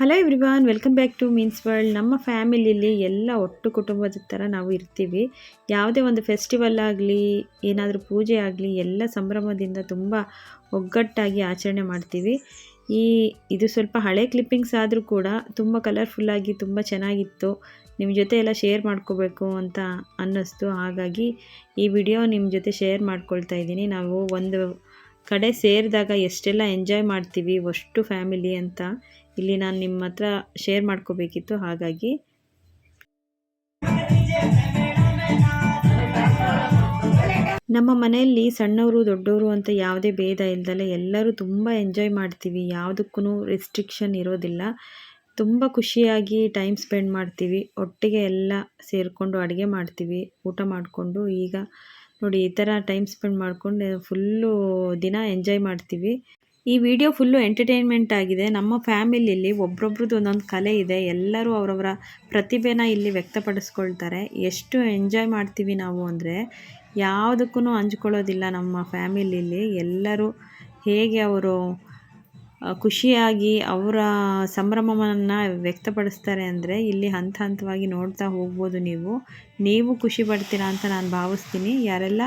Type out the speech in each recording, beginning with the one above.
Welcome back to means world ನಮ್ಮ ಫ್ಯಾಮಿಲಿಯಲ್ಲಿ ಎಲ್ಲ ಒಟ್ಟು ಕುಟುಂಬದ ಥರ ನಾವು ಇರ್ತೀವಿ. ಯಾವುದೇ ಒಂದು ಫೆಸ್ಟಿವಲ್ ಆಗಲಿ, ಏನಾದರೂ ಪೂಜೆ ಆಗಲಿ, ಎಲ್ಲ ಸಂಭ್ರಮದಿಂದ ತುಂಬ ಒಗ್ಗಟ್ಟಾಗಿ ಆಚರಣೆ ಮಾಡ್ತೀವಿ. ಈ, ಇದು ಸ್ವಲ್ಪ ಹಳೆ ಕ್ಲಿಪ್ಪಿಂಗ್ಸ್ ಆದರೂ ಕೂಡ ತುಂಬ ಕಲರ್ಫುಲ್ಲಾಗಿ ತುಂಬ ಚೆನ್ನಾಗಿತ್ತು. ನಿಮ್ಮ ಜೊತೆ ಎಲ್ಲ ಶೇರ್ ಮಾಡ್ಕೋಬೇಕು ಅಂತ ಅನ್ನಿಸ್ತು. ಹಾಗಾಗಿ ಈ ವಿಡಿಯೋ ನಿಮ್ಮ ಜೊತೆ ಶೇರ್ ಮಾಡ್ಕೊಳ್ತಾ ಇದ್ದೀನಿ. ನಾವು ಒಂದು ಕಡೆ ಸೇರಿದಾಗ ಎಷ್ಟೆಲ್ಲ ಎಂಜಾಯ್ ಮಾಡ್ತೀವಿ ಅಷ್ಟು ಫ್ಯಾಮಿಲಿ ಅಂತ. ಇಲ್ಲಿ ನಾನು ನಿಮ್ಮ ಹತ್ರ ಶೇರ್ ಮಾಡ್ಕೋಬೇಕಿತ್ತು, ಹಾಗಾಗಿ. ನಮ್ಮ ಮನೆಯಲ್ಲಿ ಸಣ್ಣವರು, ದೊಡ್ಡವರು ಅಂತ ಯಾವುದೇ ಭೇದ ಇಲ್ದಲೆ ಎಲ್ಲರೂ ತುಂಬ ಎಂಜಾಯ್ ಮಾಡ್ತೀವಿ. ಯಾವುದಕ್ಕೂ ರೆಸ್ಟ್ರಿಕ್ಷನ್ ಇರೋದಿಲ್ಲ. ತುಂಬ ಖುಷಿಯಾಗಿ ಟೈಮ್ ಸ್ಪೆಂಡ್ ಮಾಡ್ತೀವಿ. ಒಟ್ಟಿಗೆ ಎಲ್ಲ ಸೇರಿಕೊಂಡು ಅಡುಗೆ ಮಾಡ್ತೀವಿ, ಊಟ ಮಾಡಿಕೊಂಡು. ಈಗ ನೋಡಿ ಈ ಥರ ಟೈಮ್ ಸ್ಪೆಂಡ್ ಮಾಡಿಕೊಂಡು ಫುಲ್ಲು ದಿನ ಎಂಜಾಯ್ ಮಾಡ್ತೀವಿ. ಈ ವಿಡಿಯೋ ಫುಲ್ಲು ಎಂಟರ್ಟೈನ್ಮೆಂಟ್ ಆಗಿದೆ. ನಮ್ಮ ಫ್ಯಾಮಿಲಿಯಲ್ಲಿ ಒಬ್ರೊಬ್ರದ್ದು ಒಂದೊಂದು ಕಲೆ ಇದೆ. ಎಲ್ಲರೂ ಅವರವರ ಪ್ರತಿಭೆನ ಇಲ್ಲಿ ವ್ಯಕ್ತಪಡಿಸ್ಕೊಳ್ತಾರೆ. ಎಷ್ಟು ಎಂಜಾಯ್ ಮಾಡ್ತೀವಿ ನಾವು ಅಂದರೆ ಯಾವುದಕ್ಕೂ ಹಂಚ್ಕೊಳ್ಳೋದಿಲ್ಲ ನಮ್ಮ ಫ್ಯಾಮಿಲಿಯಲ್ಲಿ ಎಲ್ಲರೂ ಹೇಗೆ ಅವರು ಖುಷಿಯಾಗಿ ಅವರ ಸಂಭ್ರಮವನ್ನು ವ್ಯಕ್ತಪಡಿಸ್ತಾರೆ ಅಂದರೆ ಇಲ್ಲಿ ಹಂತ ಹಂತವಾಗಿ ನೋಡ್ತಾ ಹೋಗ್ಬೋದು ನೀವು. ನೀವು ಖುಷಿ ಪಡ್ತೀರಾ ಅಂತ ನಾನು ಭಾವಿಸ್ತೀನಿ. ಯಾರೆಲ್ಲ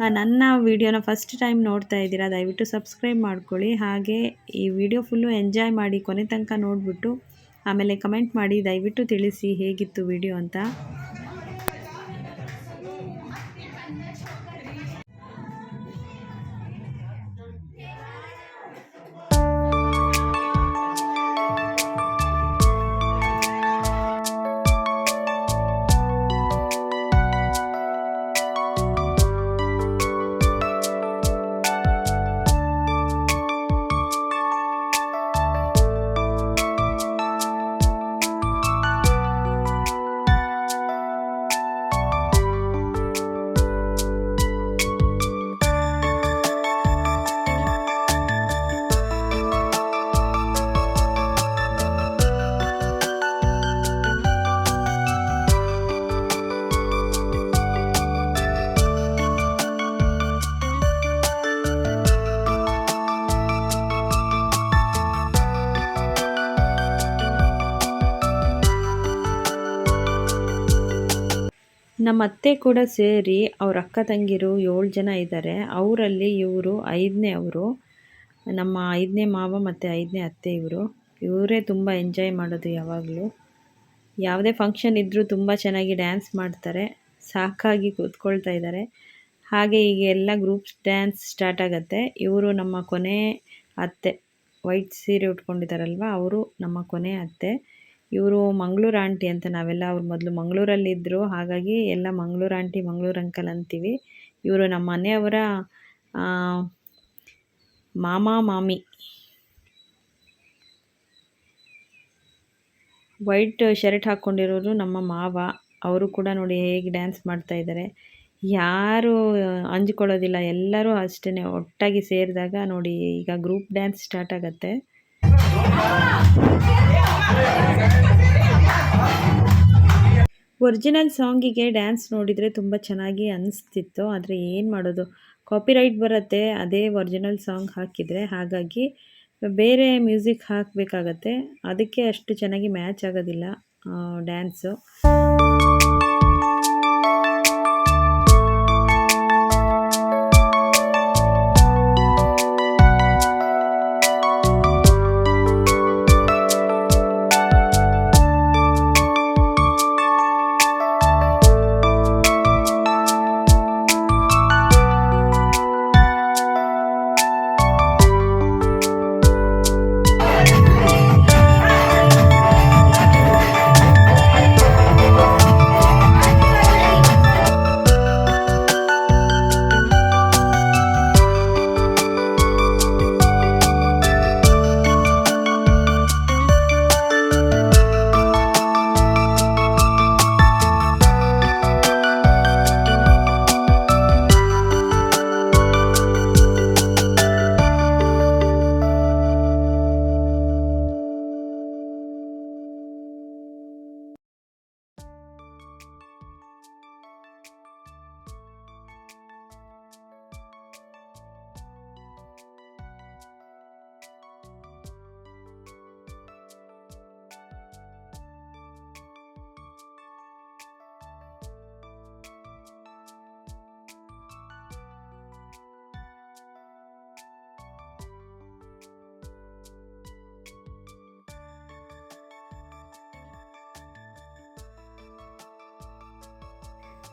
ನನ್ನ ವಿಡಿಯೋನ ಫಸ್ಟ್ ಟೈಮ್ ನೋಡ್ತಾ ಇದ್ದೀರಾ, ದಯವಿಟ್ಟು ಸಬ್ಸ್ಕ್ರೈಬ್ ಮಾಡ್ಕೊಳ್ಳಿ. ಹಾಗೆ ಈ ವಿಡಿಯೋ ಫುಲ್ಲು ಎಂಜಾಯ್ ಮಾಡಿ ಕೊನೆ ತನಕ ನೋಡಿಬಿಟ್ಟು ಆಮೇಲೆ ಕಮೆಂಟ್ ಮಾಡಿ, ದಯವಿಟ್ಟು ತಿಳಿಸಿ ಹೇಗಿತ್ತು ವಿಡಿಯೋ ಅಂತ. ನಮ್ಮ ಅತ್ತೆ ಕೂಡ ಸೇರಿ ಅವ್ರ ಅಕ್ಕ ತಂಗಿರು ಏಳು ಜನ ಇದ್ದಾರೆ ಅವರಲ್ಲಿ ಇವರು ಐದನೇ ಅವರು. ನಮ್ಮ ಐದನೇ ಮಾವ ಮತ್ತು ಐದನೇ ಅತ್ತೆ ಇವರು. ಇವರೇ ತುಂಬ ಎಂಜಾಯ್ ಮಾಡೋದು ಯಾವಾಗಲೂ. ಯಾವುದೇ ಫಂಕ್ಷನ್ ಇದ್ದರೂ ತುಂಬ ಚೆನ್ನಾಗಿ ಡ್ಯಾನ್ಸ್ ಮಾಡ್ತಾರೆ. ಸಾಕಾಗಿ ಕೂತ್ಕೊಳ್ತಾ ಇದ್ದಾರೆ ಹಾಗೆ ಈಗ ಎಲ್ಲ ಗ್ರೂಪ್ಸ್ ಡ್ಯಾನ್ಸ್ ಸ್ಟಾರ್ಟ್ ಆಗುತ್ತೆ. ಇವರು ನಮ್ಮ ಕೊನೆ ಅತ್ತೆ. ವೈಟ್ ಸೀರೆ ಉಟ್ಕೊಂಡಿದ್ದಾರಲ್ವ ಅವರು ನಮ್ಮ ಕೊನೆ ಅತ್ತೆ. ಇವರು ಮಂಗಳೂರು ಆಂಟಿ ಅಂತ ನಾವೆಲ್ಲ ಅವ್ರು ಮೊದಲು ಮಂಗಳೂರಲ್ಲಿದ್ದರು ಹಾಗಾಗಿ ಎಲ್ಲ ಮಂಗಳೂರು ಆಂಟಿ ಮಂಗಳೂರು ಅಂಕಲ್ ಅಂತೀವಿ. ಇವರು ನಮ್ಮ ಮನೆಯವರ ಮಾಮ, ಮಾಮಿ. ವೈಟ್ ಶರ್ಟ್ ಹಾಕ್ಕೊಂಡಿರೋರು ನಮ್ಮ ಮಾವ. ಅವರು ಕೂಡ ನೋಡಿ ಹೇಗೆ ಡ್ಯಾನ್ಸ್ ಮಾಡ್ತಾ ಇದ್ದಾರೆ ಯಾರು ಅಂಜ್ಕೊಳ್ಳೋದಿಲ್ಲ. ಎಲ್ಲರೂ ಅಷ್ಟೇ ಒಟ್ಟಾಗಿ ಸೇರಿದಾಗ ನೋಡಿ ಈಗ ಗ್ರೂಪ್ ಡ್ಯಾನ್ಸ್ ಸ್ಟಾರ್ಟ್ ಆಗುತ್ತೆ. ಒರಿಜಿನಲ್ ಸಾಂಗಿಗೆ ಡ್ಯಾನ್ಸ್ ನೋಡಿದರೆ ತುಂಬ ಚೆನ್ನಾಗಿ ಅನಿಸ್ತಿತ್ತು, ಆದರೆ ಏನು ಮಾಡೋದು? ಕಾಪಿರೈಟ್ ಬರುತ್ತೆ, ಅದೇ ಒರಿಜಿನಲ್ ಸಾಂಗ್ ಹಾಕಿದರೆ. ಹಾಗಾಗಿ ಬೇರೆ ಮ್ಯೂಸಿಕ್ ಹಾಕಬೇಕಾಗತ್ತೆ. ಅದಕ್ಕೆ ಅಷ್ಟು ಚೆನ್ನಾಗಿ ಮ್ಯಾಚ್ ಆಗೋದಿಲ್ಲ ಡ್ಯಾನ್ಸು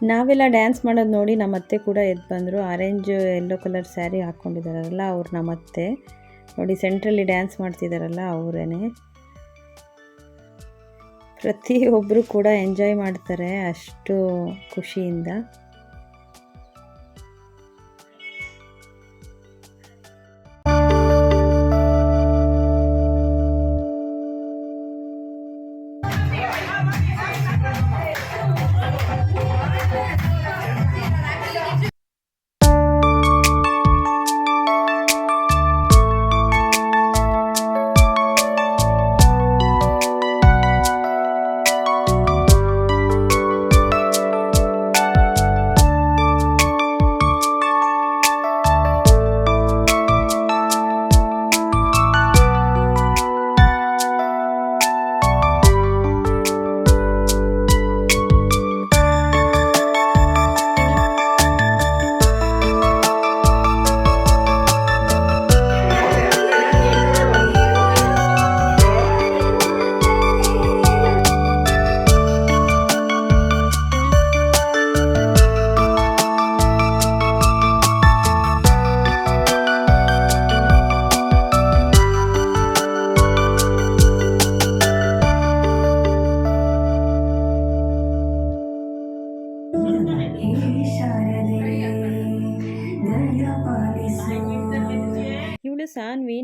ನಾವೆಲ್ಲ ಡ್ಯಾನ್ಸ್ ಮಾಡೋದು ನೋಡಿ ನಮ್ಮ ಅತ್ತೆ ಕೂಡ ಎದ್ದು ಬಂದರು. ಆರೆಂಜ್ ಯೆಲ್ಲೋ ಕಲರ್ ಸ್ಯಾರಿ ಹಾಕ್ಕೊಂಡಿದ್ದಾರಲ್ಲ ಅವ್ರು ನಮ್ಮ ಅತ್ತೆ. ನೋಡಿ ಸೆಂಟ್ರಲ್ಲಿ ಡ್ಯಾನ್ಸ್ ಮಾಡ್ತಿದ್ದಾರಲ್ಲ ಅವರೇನೆ. ಪ್ರತಿಯೊಬ್ಬರು ಕೂಡ ಎಂಜಾಯ್ ಮಾಡ್ತಾರೆ ಅಷ್ಟು ಖುಷಿಯಿಂದ.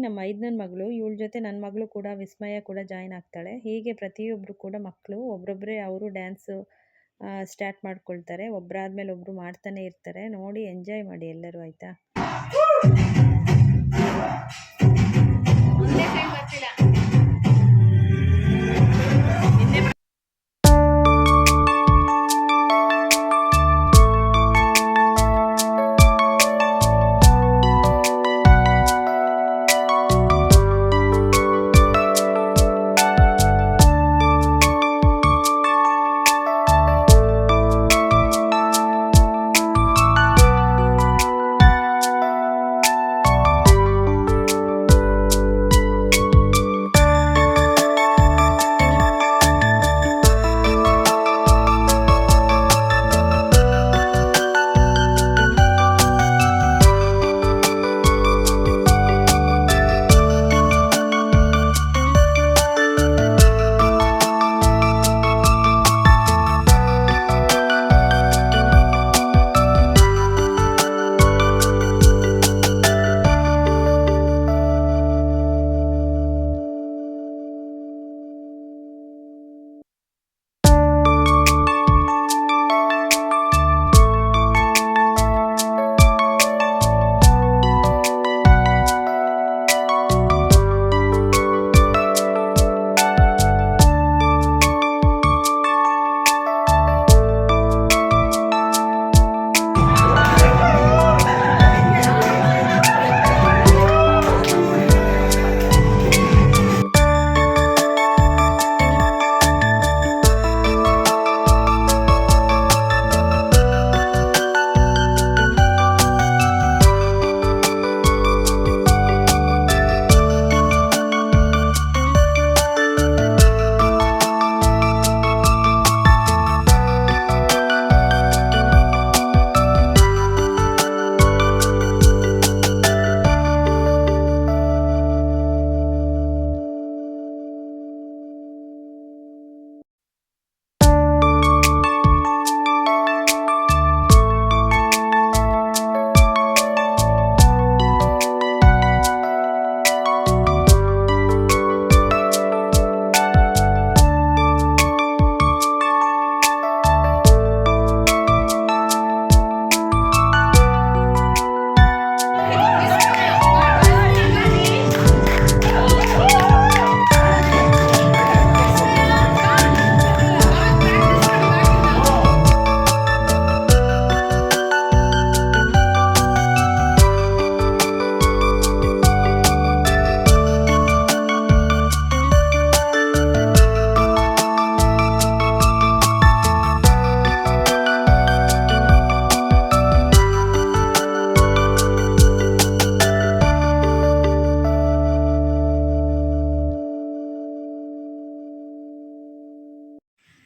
ನಮ್ಮ ಐದನೇ ಮಗಳು, ಇವಳ ಜೊತೆ ನನ್ನ ಮಗಳು ಕೂಡ ವಿಸ್ಮಯ ಕೂಡ ಜಾಯ್ನ್ ಆಗ್ತಾಳೆ. ಹೀಗೆ ಪ್ರತಿಯೊಬ್ಬರು ಕೂಡ ಮಕ್ಕಳು ಒಬ್ರೊಬ್ರೆ ಅವರು ಡ್ಯಾನ್ಸು ಸ್ಟಾರ್ಟ್ ಮಾಡ್ಕೊಳ್ತಾರೆ. ಒಬ್ಬರಾದ್ಮೇಲೆ ಒಬ್ಬರು ಮಾಡ್ತಾನೆ ಇರ್ತಾರೆ. ನೋಡಿ ಎಂಜಾಯ್ ಮಾಡಿ ಎಲ್ಲರೂ, ಆಯಿತಾ?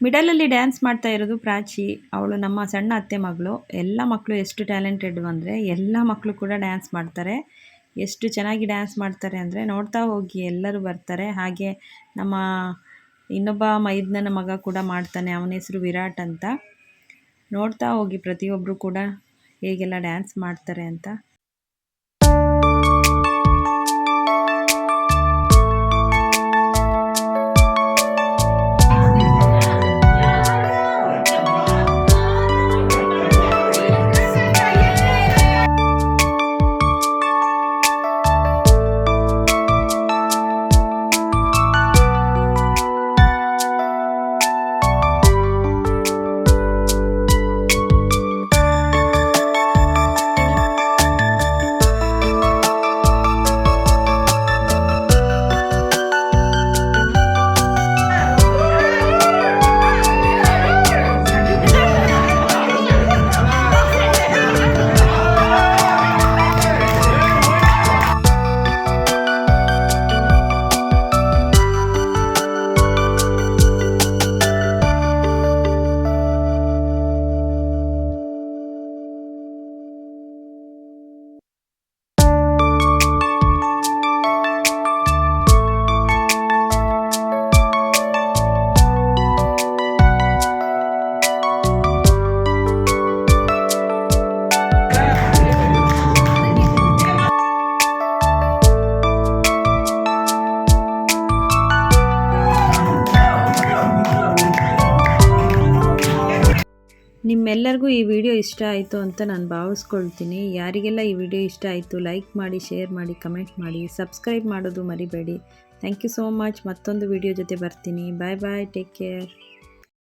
ಮಿಡಲಲ್ಲಿ ಡ್ಯಾನ್ಸ್ ಮಾಡ್ತಾ ಇರೋದು ಪ್ರಾಚಿ. ಅವಳು ನಮ್ಮ ಸಣ್ಣ ಅತ್ತೆ ಮಗಳು. ಎಲ್ಲ ಮಕ್ಕಳು ಎಷ್ಟು ಟ್ಯಾಲೆಂಟೆಡ್ ಅಂದರೆ ಎಲ್ಲ ಮಕ್ಕಳು ಕೂಡ ಡ್ಯಾನ್ಸ್ ಮಾಡ್ತಾರೆ. ಎಷ್ಟು ಚೆನ್ನಾಗಿ ಡ್ಯಾನ್ಸ್ ಮಾಡ್ತಾರೆ ಅಂದರೆ ನೋಡ್ತಾ ಹೋಗಿ ಎಲ್ಲರೂ ಬರ್ತಾರೆ. ಹಾಗೆ ನಮ್ಮ ಇನ್ನೊಬ್ಬ ಮೈದ್ನನ ಮಗ ಕೂಡ ಮಾಡ್ತಾನೆ, ಅವನ ಹೆಸರು ವಿರಾಟ್ ಅಂತ. ನೋಡ್ತಾ ಹೋಗಿ ಪ್ರತಿಯೊಬ್ಬರು ಕೂಡ ಹೇಗೆಲ್ಲ ಡ್ಯಾನ್ಸ್ ಮಾಡ್ತಾರೆ ಅಂತ. ನಿಮ್ಮೆಲ್ಲರಿಗೂ ಈ ವಿಡಿಯೋ ಇಷ್ಟ ಆಯಿತು ಅಂತ ನಾನು ಭಾವಿಸ್ಕೊಳ್ತೀನಿ. ಯಾರಿಗೆಲ್ಲ ಈ ವಿಡಿಯೋ ಇಷ್ಟ ಆಯಿತು ಲೈಕ್ ಮಾಡಿ ಶೇರ್ ಮಾಡಿ ಕಮೆಂಟ್ ಮಾಡಿ ಸಬ್ಸ್ಕ್ರೈಬ್ ಮಾಡೋದು ಮರಿಬೇಡಿ. ಥ್ಯಾಂಕ್ ಯು ಸೋ ಮಚ್ ಮತ್ತೊಂದು ವಿಡಿಯೋ ಜೊತೆ ಬರ್ತೀನಿ. ಬಾಯ್ ಬಾಯ್ ಟೇಕ್ ಕೇರ್